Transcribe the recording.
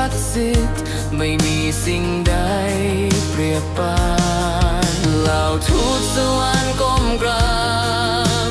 ศักดิ์สิทธิ์ไม่มีสิ่งใดเปรียบปานเหล่าทูตสวรรค์ก้มกราบ